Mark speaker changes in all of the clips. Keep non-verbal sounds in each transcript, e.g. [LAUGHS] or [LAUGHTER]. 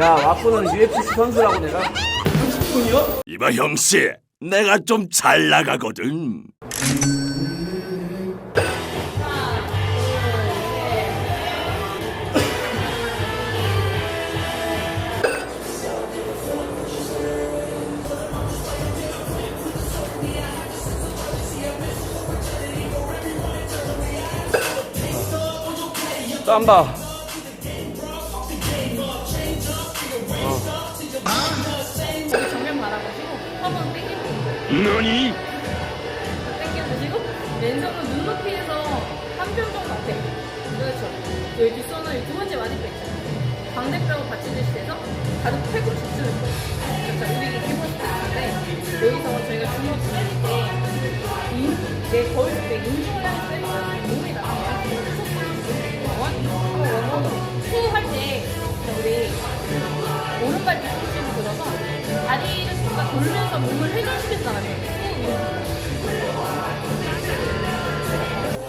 Speaker 1: 야 와꾸는 UFC 선수라고 내가.
Speaker 2: 이봐 형씨, 내가 좀 잘 나가거든.
Speaker 1: 쌈바
Speaker 3: 한번 땡겨보시고
Speaker 2: 너니?
Speaker 3: 땡겨보시고? 왼손은 눈높이에서 한뼘 정도 앞에. 그렇죠. 여기 뒷손은 두 번째 마디뼈 있잖아요 광대뼈하고 받치듯이 돼서 가득 팩으로 접수를 거예요. 그렇죠. 우리 기본 스타일인데 여기서 저희가 주먹 때릴 때내 거울 때 인중을 하는 때리면 몸이 나가면 원, 원, 수할 때 우리 오른발 뒤중 돌려서 몸을 회전시켰잖아요.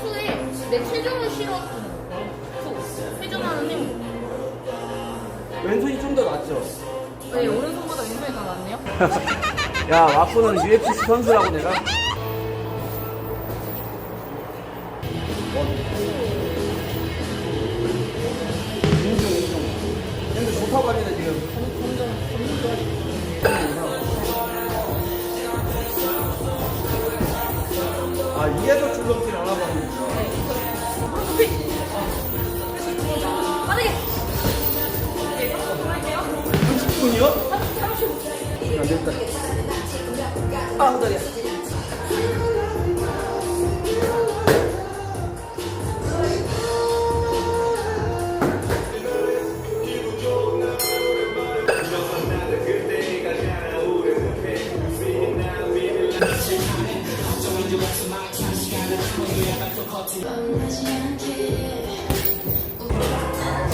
Speaker 3: 투에 내 체중을 실어주는. 투. 회전하는 힘.
Speaker 1: 왼손이 좀 더 낫죠
Speaker 3: 네, 오른손보다 왼손이 더 낫네요. [LAUGHS]
Speaker 1: 야 와꾸는 UFC 선수라고 내가 아 이래서 줄넘기를 하나 봐요
Speaker 3: 높이. 빠르게. 네, 3초 할게요.
Speaker 1: 30분이요?
Speaker 3: 30초.
Speaker 1: 안 됐다 아 허다리야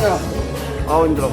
Speaker 1: 야, 아우 힘들어.